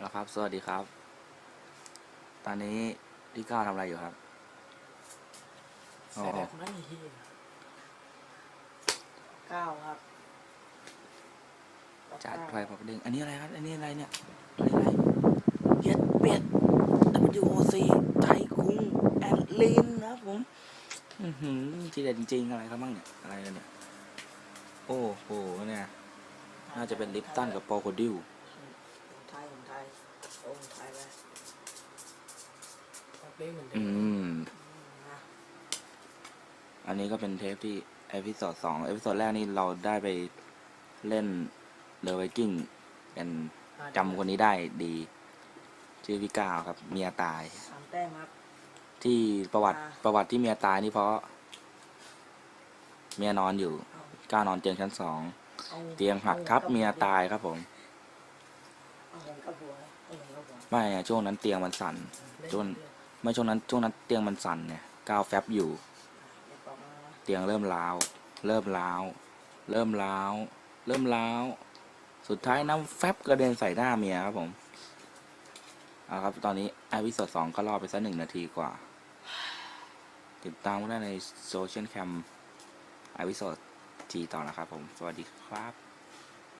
แล้วครับ สวัสดีครับ ตอนนี้พี่ก้าวทำอะไรอยู่ครับอ๋อแสดงไม่เฮียเก้าครับจัดไปพอดึงอันนี้อะไรครับ อันนี้อะไรเนี่ยอันนี้อะไรเย็ดเป็ด WOC ไทยคุงแอนลินนะครับผม อือหือทีเด็ดจริงๆอะไรครับบ้างเนี่ย อะไรกันเนี่ย โอ้โหเนี่ย น่าจะเป็นลิปตันกับโปรโคดิว ผมไทยผมไท ยโอ้ผมไทยแล้วเล่นเหมือนเดิอืมม นะอันนี้ก็เป็นเทปที่เอพิโซดสองเอพิโซดแรกนี่เราได้ไปเล่นเดอะไวกิ้งเป็นจำคนนี้ได้ดี ชื่อพี่ก้าวครับ เมียตาย สามแต้มครับ ที่ประวัติอ่า ประวัติที่เมียตายนี่เพราะ เมียนอนอยู่ เอาก้าวนอนเตียงชั้นสอง อาเตียงหักทับอาเมียตายครับผม ไม่อะช่วงนั้นเตียงมันสั่นเล่นจนไม่ช่วงนั้นช่วงนั้นเตียงมันสั่นเนี่ยก้าวแฟบอยู่ เตียงเริ่มร้าวเริ่มร้าวเริ่มร้าวเริ่มร้าวสุดท้ายน้ำแฟบกระเด็นใส่หน้าเมียครับผมเอาครับ ตอนนี้ไอวิสดสองก็รอไปสักหนึ่งนาทีกว่า ติดตามได้ในโซเชียลแคมไอวิสดทีต่อนะครับผม สวัสดีครับ